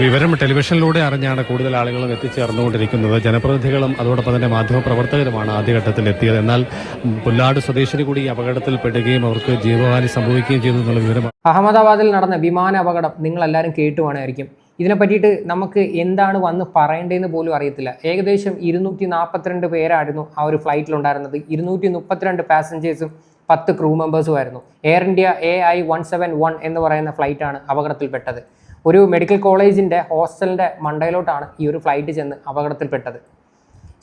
വിവരം ടെലിവിഷനിലൂടെ അറിഞ്ഞാണ് കൂടുതൽ ആളുകളും എത്തിച്ചേർന്നുകൊണ്ടിരിക്കുന്നത്. ജനപ്രതിനിധികളും അതോടൊപ്പം തന്നെ മാധ്യമപ്രവർത്തകരുമാണ് ആദ്യഘട്ടത്തിൽ എത്തിയത്. എന്നാൽ പുല്ലാട് സ്വദേശിനി കൂടി അപകടത്തിൽപ്പെടുകയും അവർക്ക് ജീവഹാനി സംഭവിക്കുകയും ചെയ്തു എന്നുള്ള വിവരം അഹമ്മദാബാദിൽ നടന്ന വിമാന അപകടം നിങ്ങൾ എല്ലാവരും കേട്ടുവാണായിരിക്കും ഇതിനെ പറ്റിയിട്ട് നമുക്ക് എന്താണ് വന്ന് പറയേണ്ടതെന്ന് പോലും അറിയത്തില്ല. ഏകദേശം ഇരുന്നൂറ്റി നാൽപ്പത്തിരണ്ട് പേരായിരുന്നു ആ ഒരു ഫ്ലൈറ്റിലുണ്ടായിരുന്നത്. ഇരുന്നൂറ്റി മുപ്പത്തിരണ്ട് പാസഞ്ചേഴ്സും പത്ത് ക്രൂ മെമ്പേഴ്സും ആയിരുന്നു. Air India A I one seven one എന്ന് പറയുന്ന ഫ്ലൈറ്റാണ് അപകടത്തിൽപ്പെട്ടത്. ഒരു മെഡിക്കൽ കോളേജിന്റെ ഹോസ്റ്റലിന്റെ മണ്ടയിലോട്ടാണ് ഈ ഒരു ഫ്ലൈറ്റ് ചെന്ന് അപകടത്തിൽപ്പെട്ടത്.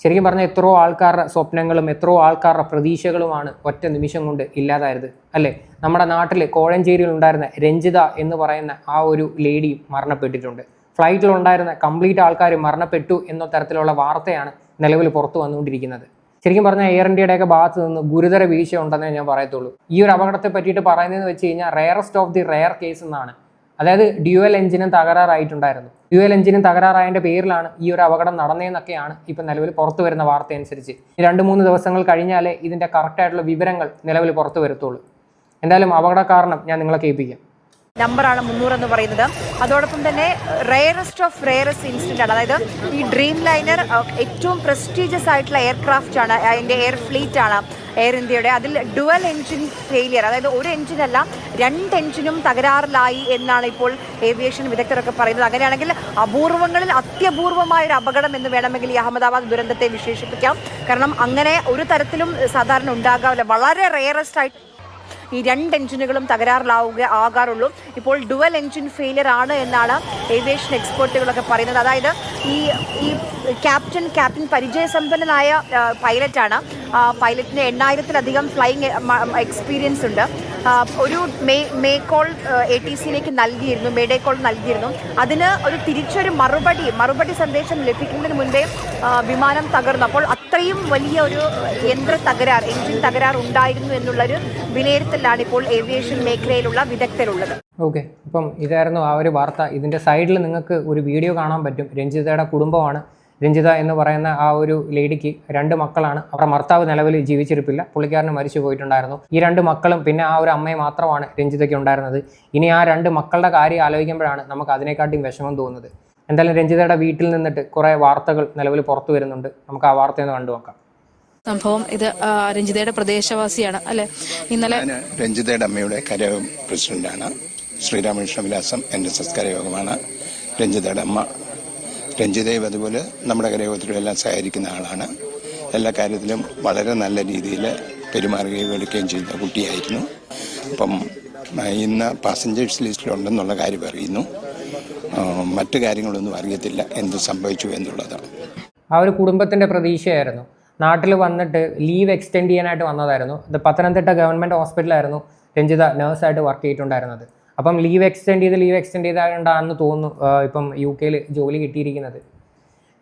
ശരിക്കും പറഞ്ഞാൽ എത്രയോ ആൾക്കാരുടെ സ്വപ്നങ്ങളും എത്രയോ ആൾക്കാരുടെ പ്രതീക്ഷകളുമാണ് ഒറ്റ നിമിഷം കൊണ്ട് ഇല്ലാതായത് അല്ലേ? നമ്മുടെ നാട്ടിൽ കോഴഞ്ചേരിയിൽ ഉണ്ടായിരുന്ന രഞ്ജിത എന്ന് പറയുന്ന ആ ഒരു ലേഡിയും മരണപ്പെട്ടിട്ടുണ്ട്. ഫ്ലൈറ്റിലുണ്ടായിരുന്ന കംപ്ലീറ്റ് ആൾക്കാർ മരണപ്പെട്ടു എന്ന തരത്തിലുള്ള വാർത്തയാണ് നിലവിൽ പുറത്തു വന്നുകൊണ്ടിരിക്കുന്നത്. ശരിക്കും പറഞ്ഞാൽ എയർ ഇന്ത്യയുടെയൊക്കെ ഭാഗത്ത് നിന്ന് ഗുരുതര വീഴ്ച ഉണ്ടെന്നേ ഞാൻ പറയത്തുള്ളൂ. ഈ ഒരു അപകടത്തെ പറ്റിയിട്ട് പറയുന്നതെന്ന് വെച്ച് കഴിഞ്ഞാൽ rarest of the rare case എന്നാണ്. അതായത് ഡ്യുവൽ എഞ്ചിനും തകരാറായിട്ടുണ്ടായിരുന്നു. ഡ്യുവൽ എഞ്ചിനും തകരാറായതിന്റെ പേരിലാണ് ഈ ഒരു അപകടം നടന്നതെന്നൊക്കെയാണ് ഇപ്പം നിലവിൽ പുറത്തു വരുന്ന വാർത്ത അനുസരിച്ച് രണ്ട് മൂന്ന് ദിവസങ്ങൾ കഴിഞ്ഞാലേ ഇതിന്റെ കറക്റ്റ് ആയിട്ടുള്ള വിവരങ്ങൾ നിലവിൽ പുറത്തു വരത്തുള്ളൂ. എന്തായാലും അപകട കാരണം ഞാൻ നിങ്ങളെ കേൾപ്പിക്കാം. നമ്പറാണ് മുന്നൂറ് എന്ന് പറയുന്നത്. അതോടൊപ്പം തന്നെ റെയറസ്റ്റ് ഓഫ് റെയറസ്റ്റ് ഇൻസിഡന്റ് ആണ്. അതായത് ഈ ഡ്രീം ലൈനർ ഏറ്റവും പ്രസ്റ്റീജിയസ് ആയിട്ടുള്ള എയർക്രാഫ്റ്റ് ആണ്. അതിന്റെ എയർ ഫ്ലീറ്റ് ആണ്. എയർ ഇന്ത്യയുടെ അതിൽ ഡുവൽ എഞ്ചിൻ ഫെയിലിയർ അതായത് ഒരു എഞ്ചിനല്ല രണ്ട് എഞ്ചിനും തകരാറിലായി എന്നാണ് ഇപ്പോൾ ഏവിയേഷൻ വിദഗ്ധരൊക്കെ പറയുന്നത്. അങ്ങനെയാണെങ്കിൽ അപൂർവങ്ങളിൽ അത്യപൂർവമായ ഒരു അപകടം എന്ന് വേണമെങ്കിൽ ഈ അഹമ്മദാബാദ് ദുരന്തത്തെ വിശേഷിപ്പിക്കാം. കാരണം അങ്ങനെ ഒരു തരത്തിലും സാധാരണ ഉണ്ടാകാവില്ല വളരെ റെയറസ്റ്റ് ആയിട്ട് ഈ രണ്ട് എഞ്ചിനുകളും തകരാറിലാവുക ആകാറുള്ളൂ. ഇപ്പോൾ ഡുവൽ എഞ്ചിൻ ഫെയിലിയർ ആണ് എന്നാണ് ഏവിയേഷൻ എക്സ്പേർട്ടുകളൊക്കെ പറയുന്നത്. അതായത് ഈ ഈ ക്യാപ്റ്റൻ ക്യാപ്റ്റൻ പരിചയസമ്പന്നനായ സമ്പന്നനായ പൈലറ്റാണ് പൈലറ്റിന് എണ്ണായിരത്തിലധികം ഫ്ലൈയിങ് എക്സ്പീരിയൻസ് ഉണ്ട്. ഒരു may may call A T സിയിലേക്ക് നൽകിയിരുന്നു മേഡേ കോൾ നൽകിയിരുന്നു. അതിന് ഒരു തിരിച്ചൊരു മറുപടി മറുപടി സന്ദേശം ലഭിക്കുന്നതിന് മുൻപേ വിമാനം തകർന്നു. അപ്പോൾ അത്രയും വലിയ ഒരു യന്ത്ര തകരാർ എഞ്ചിൻ തകരാർ ഉണ്ടായിരുന്നു എന്നുള്ളൊരു വിലയിരുത്തലാണ് ഇപ്പോൾ ഏവിയേഷൻ മേഖലയിലുള്ള വിദഗ്ധരുള്ളത്. ഓക്കെ. അപ്പം ഇതായിരുന്നു ആ ഒരു വാർത്ത. ഇതിന്റെ സൈഡിൽ നിങ്ങൾക്ക് ഒരു വീഡിയോ കാണാൻ പറ്റും. രഞ്ജിതയുടെ കുടുംബമാണ്. രഞ്ജിത എന്ന് പറയുന്ന ആ ഒരു ലേഡിക്ക് രണ്ട് മക്കളാണ്. അവരുടെ ഭർത്താവ് നിലവിൽ ജീവിച്ചിരിപ്പില്ല. പുള്ളിക്കാരന് മരിച്ചു പോയിട്ടുണ്ടായിരുന്നു. ഈ രണ്ട് മക്കളും പിന്നെ ആ ഒരു അമ്മയെ മാത്രമാണ് രഞ്ജിതയ്ക്ക് ഉണ്ടായിരുന്നത്. ഇനി ആ രണ്ട് മക്കളുടെ കാര്യം ആലോചിക്കുമ്പോഴാണ് നമുക്ക് അതിനെക്കാട്ടിയും വിഷമം തോന്നുന്നത്. എന്തായാലും രഞ്ജിതയുടെ വീട്ടിൽ നിന്നിട്ട് കുറേ വാർത്തകൾ നിലവിൽ പുറത്തു വരുന്നുണ്ട്. നമുക്ക് ആ വാർത്തയൊന്ന് കണ്ടു നോക്കാം. സംഭവം ഇത് രഞ്ജിതയുടെ പ്രദേശവാസിയാണ് അല്ലെ? ഇന്നലെ രഞ്ജിതയുടെ അമ്മയുടെ കരയോഗം പ്രസിഡന്റാണ്. ശ്രീരാമകൃഷ്ണ വിലാസം എന്റെ സംസ്കാര യോഗമാണ്. രഞ്ജിതയുടെ അമ്മ രഞ്ജിതയും അതുപോലെ നമ്മുടെ കരയോഗത്തിലും എല്ലാം സഹകരിക്കുന്ന ആളാണ്. എല്ലാ കാര്യത്തിലും വളരെ നല്ല രീതിയിൽ പെരുമാറുകയും എടുക്കുകയും ചെയ്യുന്ന കുട്ടിയായിരുന്നു. അപ്പം ഇന്ന് പാസഞ്ചേഴ്സ് ലിസ്റ്റിലുണ്ടെന്നുള്ള കാര്യം അറിയുന്നു. മറ്റു കാര്യങ്ങളൊന്നും അറിയത്തില്ല എന്ത് സംഭവിച്ചു എന്നുള്ളതാണ് ആ ഒരു കുടുംബത്തിന്റെ പ്രതീക്ഷയായിരുന്നു. നാട്ടിൽ വന്നിട്ട് ലീവ് എക്സ്റ്റെൻഡ് ചെയ്യാനായിട്ട് വന്നതായിരുന്നു. ഇത് പത്തനംതിട്ട ഗവൺമെന്റ് ഹോസ്പിറ്റലായിരുന്നു രഞ്ജിത നേഴ്സായിട്ട് വർക്ക് ചെയ്തിട്ടുണ്ടായിരുന്നത്. അപ്പം ലീവ് എക്സ്റ്റെൻഡ് ചെയ്ത് ലീവ് എക്സ്റ്റെൻഡ് ചെയ്താണ്ടാണെന്ന് തോന്നുന്നു ഇപ്പം യു കെയിൽ ജോലി കിട്ടിയിരിക്കുന്നത്.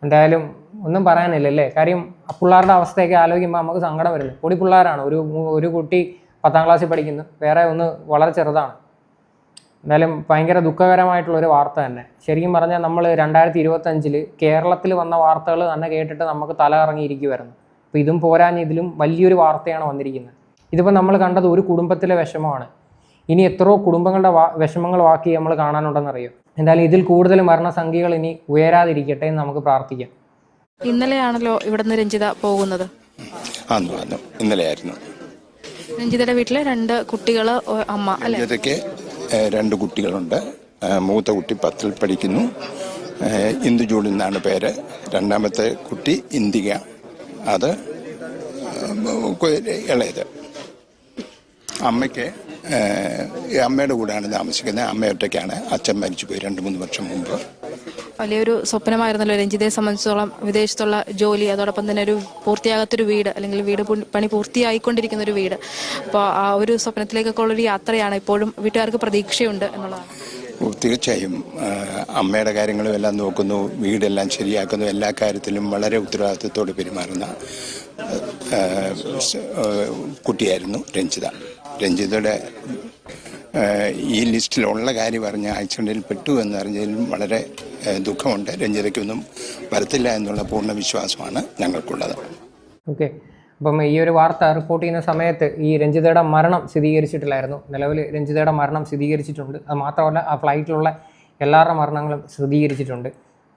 എന്തായാലും ഒന്നും പറയാനില്ല അല്ലേ കാര്യം പിള്ളേരുടെ അവസ്ഥയൊക്കെ ആലോചിക്കുമ്പോൾ നമുക്ക് സങ്കടം വരുന്നു. പൊടി പിള്ളേരാണ്. ഒരു ഒരു കുട്ടി പത്താം ക്ലാസ്സിൽ പഠിക്കുന്നു. വേറെ ഒന്ന് വളരെ ചെറുതാണ്. എന്തായാലും ഭയങ്കര ദുഃഖകരമായിട്ടുള്ള ഒരു വാർത്ത തന്നെ. ശരിക്കും പറഞ്ഞാൽ നമ്മൾ രണ്ടായിരത്തി ഇരുപത്തഞ്ചിൽ കേരളത്തിൽ വന്ന വാർത്തകൾ തന്നെ കേട്ടിട്ട് നമുക്ക് തല ഇറങ്ങിയിരിക്കുമായിരുന്നു അപ്പോൾ ഇതും പോരാഞ്ഞ് ഇതിലും വലിയൊരു വാർത്തയാണ് വന്നിരിക്കുന്നത്. ഇതിപ്പോൾ നമ്മൾ കണ്ടത് ഒരു കുടുംബത്തിലെ വിഷമമാണ്. ഇനി എത്രയോ കുടുംബങ്ങളുടെ വാ വിഷമങ്ങൾ ബാക്കി നമ്മൾ കാണാനുണ്ടെന്നറിയോ എന്തായാലും ഇതിൽ കൂടുതൽ മരണസംഖ്യകൾ ഇനി ഉയരാതിരിക്കട്ടെ എന്ന് നമുക്ക് പ്രാർത്ഥിക്കാം ഇന്നലെയാണല്ലോ ഇവിടുന്ന് രഞ്ജിത പോകുന്നത് ഇന്നലെയായിരുന്നു രഞ്ജിതയുടെ വീട്ടിലെ രണ്ട് കുട്ടികൾ അമ്മ അല്ലെ രഞ്ജിതയ്ക്ക് രണ്ട് കുട്ടികളുണ്ട് മൂത്ത കുട്ടി പത്തിൽ പഠിക്കുന്നു ഏഹ്, ഇന്ദു ജൂഡ് എന്നാണ് പേര് രണ്ടാമത്തെ കുട്ടി ഇന്ദിക അത് ഇളയത് അമ്മയ്ക്ക് അമ്മയുടെ കൂടെയാണ് താമസിക്കുന്നത്. അമ്മ ഒറ്റയ്ക്കാണ്. അച്ഛൻ മരിച്ചുപോയി രണ്ട് മൂന്ന് വർഷം മുമ്പ്. വലിയൊരു സ്വപ്നമായിരുന്നല്ലോ രഞ്ജിതയെ സംബന്ധിച്ചിടത്തോളം വിദേശത്തുള്ള ജോലി അതോടൊപ്പം തന്നെ ഒരു പൂർത്തിയാകാത്തൊരു വീട് അല്ലെങ്കിൽ വീട് പണി പൂർത്തിയായിക്കൊണ്ടിരിക്കുന്ന ഒരു വീട്. അപ്പോൾ ആ ഒരു സ്വപ്നത്തിലേക്കൊക്കെ ഉള്ളൊരു യാത്രയാണ് ഇപ്പോഴും വീട്ടുകാർക്ക് പ്രതീക്ഷയുണ്ട് എന്നുള്ളതാണ്. തീർച്ചയായും. അമ്മയുടെ കാര്യങ്ങളും എല്ലാം നോക്കുന്നു. വീടെല്ലാം ശരിയാക്കുന്നു. എല്ലാ കാര്യത്തിലും വളരെ ഉത്തരവാദിത്വത്തോട് പെരുമാറുന്ന കുട്ടിയായിരുന്നു രഞ്ജിത. രഞ്ജിതയുടെ ഈ ലിസ്റ്റിലുള്ള കാര്യം അറിഞ്ഞ ആക്സിഡന്റിൽ പെട്ടു എന്ന് എന്നറിഞ്ഞതിലും വളരെ ദുഃഖമുണ്ട്. രഞ്ജിതയ്ക്കൊന്നും വരത്തില്ല എന്നുള്ള പൂർണ വിശ്വാസമാണ് ഞങ്ങൾക്കുള്ളത്. ഓക്കെ. അപ്പം ഈ ഒരു വാർത്ത റിപ്പോർട്ട് ചെയ്യുന്ന സമയത്ത് ഈ രഞ്ജിതയുടെ മരണം സ്ഥിരീകരിച്ചിട്ടില്ലായിരുന്നു. നിലവിൽ രഞ്ജിതയുടെ മരണം സ്ഥിരീകരിച്ചിട്ടുണ്ട്. അത് മാത്രമല്ല ആ ഫ്ലൈറ്റിലുള്ള എല്ലാവരുടെ മരണങ്ങളും സ്ഥിരീകരിച്ചിട്ടുണ്ട്.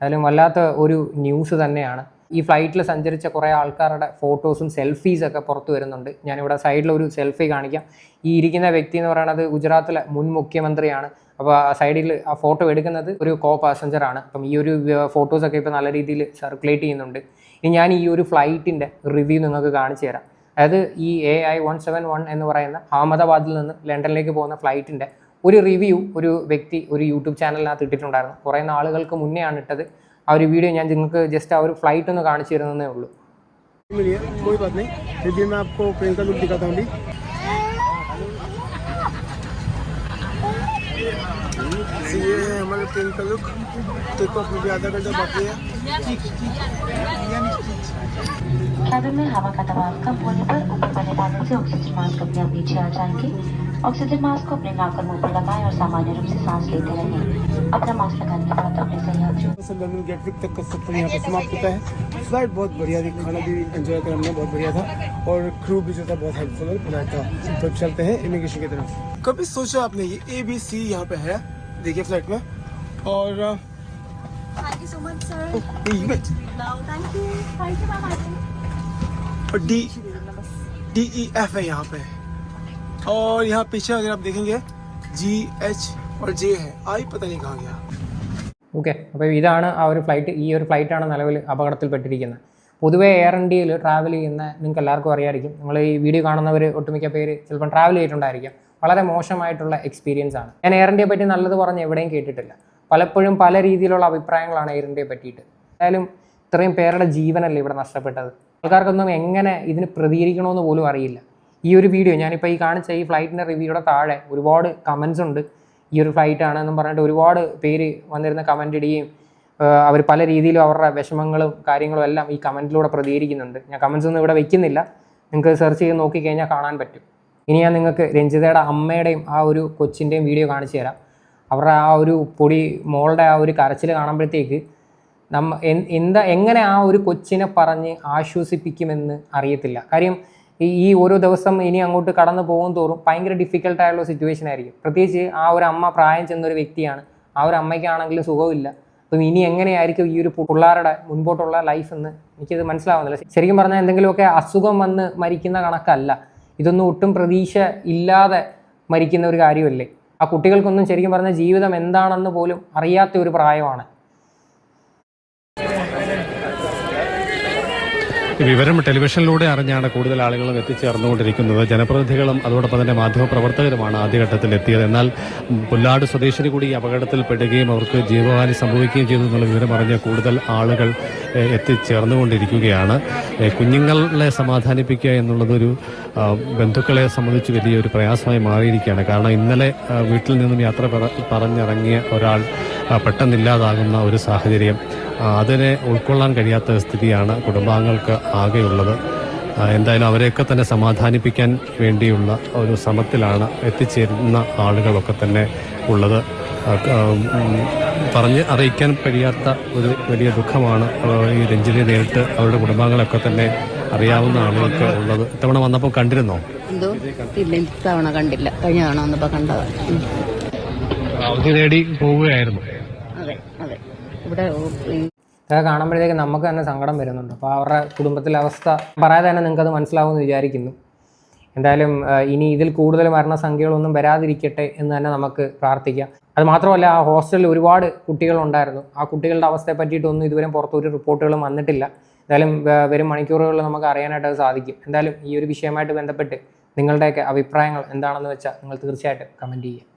അതിലും വല്ലാത്ത ഒരു ന്യൂസ് തന്നെയാണ്. ഈ ഫ്ലൈറ്റിൽ സഞ്ചരിച്ച കുറേ ആൾക്കാരുടെ ഫോട്ടോസും സെൽഫീസൊക്കെ പുറത്തു വരുന്നുണ്ട്. ഞാനിവിടെ സൈഡിൽ ഒരു സെൽഫി കാണിക്കാം. ഈ ഇരിക്കുന്ന വ്യക്തി എന്ന് പറയുന്നത് ഗുജറാത്തിലെ മുൻ മുഖ്യമന്ത്രിയാണ്. അപ്പോൾ ആ സൈഡിൽ ആ ഫോട്ടോ എടുക്കുന്നത് ഒരു കോ പാസഞ്ചറാണ് അപ്പം ഈ ഒരു ഫോട്ടോസൊക്കെ ഇപ്പോൾ നല്ല രീതിയിൽ സർക്കുലേറ്റ് ചെയ്യുന്നുണ്ട്. ഇനി ഞാൻ ഈ ഒരു ഫ്ലൈറ്റിന്റെ റിവ്യൂ നിങ്ങൾക്ക് കാണിച്ചു തരാം. അതായത് ഈ A I one seven one എന്ന് പറയുന്ന അഹമ്മദാബാദിൽ നിന്ന് ലണ്ടനിലേക്ക് പോകുന്ന ഫ്ലൈറ്റിന്റെ ഒരു റിവ്യൂ ഒരു വ്യക്തി ഒരു യൂട്യൂബ് ചാനലിനകത്ത് ഇട്ടിട്ടുണ്ടായിരുന്നു. കുറേ നാളുകൾക്ക് മുന്നേ ആണ് ഇട്ടത്. ആ ഒരു വീഡിയോ ഞാൻ നിങ്ങൾക്ക് ജസ്റ്റ് ആ ഒരു ഫ്ലൈറ്റ് ഒന്ന് കാണിച്ചു തരുന്നതേ ഉള്ളൂ मिलिए कोई बात नहीं फिर भी मैं आपको प्लेन का लुक दिखाता हूँ अभी So, ये है हमारे प्लेन का लुक टेक ऑफ में भी आधा घंटा बाकी है कैबिन में हवा का दबाव कम होने पर ऊपर वाले पैनल से ऑक्सीजन मास्क अपने आप नीचे आ जाएंगे ऑक्सीजन मास्क को अपने नाक और मुँह पर लगाएँ और सामान्य रूप से सांस लेते रहें। अपना मास्क लगाने के बाद अपने लंदन गेटविक तक का सफ़र यहाँ पर समाप्त होता है। फ़्लाइट बहुत बढ़िया थी खाना भी एंजॉय कर हमने बहुत बढ़िया था और क्रू भी जो था बहुत हेल्पफुल और फ़्लाइट था। तो चलते हैं इमिग्रेशन की तरफ़। कभी सोचा आपने ये ए बी सी यहाँ पे है? देखिए फ़्लाइट में। और Thank you so much, sir. Wait thank you. Thank you, और डी डी ई एफ़ है यहाँ पे। और यहाँ पीछे अगर आप देखेंगे जी एच और जे है आई पता नहीं कहाँ गया ഓക്കെ അപ്പോൾ ഇതാണ് ആ ഒരു ഫ്ലൈറ്റ് ഈ ഒരു ഫ്ലൈറ്റാണ് നിലവിൽ അപകടത്തിൽപ്പെട്ടിരിക്കുന്നത് പൊതുവേ എയർ ഇന്ത്യയിൽ ട്രാവൽ ചെയ്യുന്ന നിങ്ങൾക്ക് എല്ലാവർക്കും അറിയായിരിക്കും നിങ്ങൾ ഈ വീഡിയോ കാണുന്നവർ ഒട്ടുമിക്ക പേര് ചിലപ്പം ട്രാവൽ ചെയ്തിട്ടുണ്ടായിരിക്കും വളരെ മോശമായിട്ടുള്ള എക്സ്പീരിയൻസ് ആണ് ഞാൻ എയർ ഇന്ത്യയെ പറ്റി നല്ലത് പറഞ്ഞ് എവിടെയും കേട്ടിട്ടില്ല പലപ്പോഴും പല രീതിയിലുള്ള അഭിപ്രായങ്ങളാണ് എയർ ഇന്ത്യയെ പറ്റിയിട്ട് എന്തായാലും ഇത്രയും പേരുടെ ജീവനല്ലേ ഇവിടെ നഷ്ടപ്പെട്ടത് ആൾക്കാർക്കൊന്നും എങ്ങനെ ഇതിന് പ്രതികരിക്കണമെന്ന് പോലും അറിയില്ല ഈ ഒരു വീഡിയോ ഞാനിപ്പോൾ ഈ കാണിച്ച ഈ ഫ്ലൈറ്റിന്റെ റിവ്യൂയുടെ താഴെ ഒരുപാട് കമൻസ് ഉണ്ട്. ഈ ഒരു ഫ്ലൈറ്റ് ആണെന്നും പറഞ്ഞിട്ട് ഒരുപാട് പേര് വന്നിരുന്ന കമന്റ് ഇടുകയും അവർ പല രീതിയിലും അവരുടെ വിഷമങ്ങളും കാര്യങ്ങളും എല്ലാം ഈ കമന്റിലൂടെ പ്രതികരിക്കുന്നുണ്ട്. ഞാൻ കമൻസ് ഒന്നും ഇവിടെ വെക്കുന്നില്ല. നിങ്ങൾക്ക് സെർച്ച് ചെയ്ത് നോക്കിക്കഴിഞ്ഞാൽ കാണാൻ പറ്റും. ഇനി ഞാൻ നിങ്ങൾക്ക് രഞ്ജിതയുടെ അമ്മയുടെയും ആ ഒരു കൊച്ചിന്റെയും വീഡിയോ കാണിച്ചു തരാം. അവരുടെ ആ ഒരു പൊടി മോളുടെ ആ ഒരു കരച്ചിൽ കാണുമ്പോഴത്തേക്ക് നമ്മ എന്താ എങ്ങനെ ആ ഒരു കൊച്ചിനെ പറഞ്ഞ് ആശ്വസിപ്പിക്കുമെന്ന് അറിയത്തില്ല. കാര്യം ഈ ഓരോ ദിവസം ഇനി അങ്ങോട്ട് കടന്നു പോകും തോറും ഭയങ്കര ഡിഫിക്കൽട്ടായുള്ള സിറ്റുവേഷൻ ആയിരിക്കും. പ്രത്യേകിച്ച് ആ ഒരു അമ്മ പ്രായം ചെന്നൊരു വ്യക്തിയാണ്. ആ ഒരു അമ്മയ്ക്കാണെങ്കിലും സുഖമില്ല അപ്പം ഇനി എങ്ങനെയായിരിക്കും ഈ ഒരു പിള്ളേരുടെ മുൻപോട്ടുള്ള ലൈഫ് എന്ന് എനിക്കത് മനസ്സിലാവുന്നില്ല. ശരിക്കും പറഞ്ഞാൽ എന്തെങ്കിലുമൊക്കെ അസുഖം വന്ന് മരിക്കുന്ന കണക്കല്ല. ഇതൊന്നും ഒട്ടും പ്രതീക്ഷ ഇല്ലാതെ മരിക്കുന്ന ഒരു കാര്യമല്ലേ. ആ കുട്ടികൾക്കൊന്നും ശരിക്കും പറഞ്ഞാൽ ജീവിതം എന്താണെന്ന് പോലും അറിയാത്ത ഒരു പ്രായമാണ്. വിവരം ടെലിവിഷനിലൂടെ അറിഞ്ഞാണ് കൂടുതൽ ആളുകളും എത്തിച്ചേർന്നുകൊണ്ടിരിക്കുന്നത്. ജനപ്രതിനിധികളും അതോടൊപ്പം തന്നെ മാധ്യമപ്രവർത്തകരുമാണ് ആദ്യഘട്ടത്തിൽ എത്തിയത്. എന്നാൽ പുല്ലാട് സ്വദേശിനി കൂടി ഈ അപകടത്തിൽപ്പെടുകയും അവർക്ക് ജീവഹാനി സംഭവിക്കുകയും ചെയ്തു എന്നുള്ള വിവരം അറിഞ്ഞ കൂടുതൽ ആളുകൾ എത്തിച്ചേർന്നുകൊണ്ടിരിക്കുകയാണ്. കുഞ്ഞുങ്ങളെ സമാധാനിപ്പിക്കുക എന്നുള്ളതൊരു ബന്ധുക്കളെ സംബന്ധിച്ച് വലിയൊരു പ്രയാസമായി മാറിയിരിക്കുകയാണ്. കാരണം ഇന്നലെ വീട്ടിൽ നിന്നും യാത്ര പറ- പറഞ്ഞിറങ്ങിയ ഒരാൾ പെട്ടെന്നില്ലാതാകുന്ന ഒരു സാഹചര്യം അതിനെ ഉൾക്കൊള്ളാൻ കഴിയാത്ത സ്ഥിതിയാണ് കുടുംബാംഗങ്ങൾക്ക് ആകെയുള്ളത്. എന്തായാലും അവരെയൊക്കെ തന്നെ സമാധാനിപ്പിക്കാൻ വേണ്ടിയുള്ള ഒരു ശ്രമത്തിലാണ് എത്തിച്ചേരുന്ന ആളുകളൊക്കെ തന്നെ ഉള്ളത്. പറഞ്ഞ് അറിയിക്കാൻ കഴിയാത്ത ഒരു വലിയ ദുഃഖമാണ് ഈ രഞ്ജിനെ നേരിട്ട് അവരുടെ കുടുംബാംഗങ്ങളൊക്കെ തന്നെ അറിയാവുന്ന ആളുകൾക്ക് ഉള്ളത്. ഇത്തവണ വന്നപ്പോൾ കണ്ടിരുന്നോ? ഇല്ല ഇത്തവണ കണ്ടില്ല. കഴിഞ്ഞ തവണ വന്നപ്പോ കണ്ടതാ. അവധി നേടി പോവുകയായിരുന്നു. അതെ അതെ. ഇവിടെ ഇതൊക്കെ കാണുമ്പോഴത്തേക്ക് നമുക്ക് തന്നെ സങ്കടം വരുന്നുണ്ട്. അപ്പോൾ അവരുടെ കുടുംബത്തിലെ അവസ്ഥ പറയാതെ തന്നെ നിങ്ങൾക്കത് മനസ്സിലാവുമെന്ന് വിചാരിക്കുന്നു. എന്തായാലും ഇനി ഇതിൽ കൂടുതൽ മരണസംഖ്യകളൊന്നും വരാതിരിക്കട്ടെ എന്ന് തന്നെ നമുക്ക് പ്രാർത്ഥിക്കാം. അത് മാത്രമല്ല ആ ഹോസ്റ്റലിൽ ഒരുപാട് കുട്ടികളുണ്ടായിരുന്നു. ആ കുട്ടികളുടെ അവസ്ഥയെ പറ്റിയിട്ടൊന്നും ഇതുവരെ പുറത്തൊരു റിപ്പോർട്ടുകളും വന്നിട്ടില്ല. എന്തായാലും വരും മണിക്കൂറുകളിൽ നമുക്ക് അറിയാനായിട്ട് സാധിക്കും. എന്തായാലും ഈ ഒരു വിഷയമായിട്ട് ബന്ധപ്പെട്ട് നിങ്ങളുടെയൊക്കെ അഭിപ്രായങ്ങൾ എന്താണെന്ന് വെച്ചാൽ നിങ്ങൾ തീർച്ചയായിട്ടും കമന്റ് ചെയ്യുക.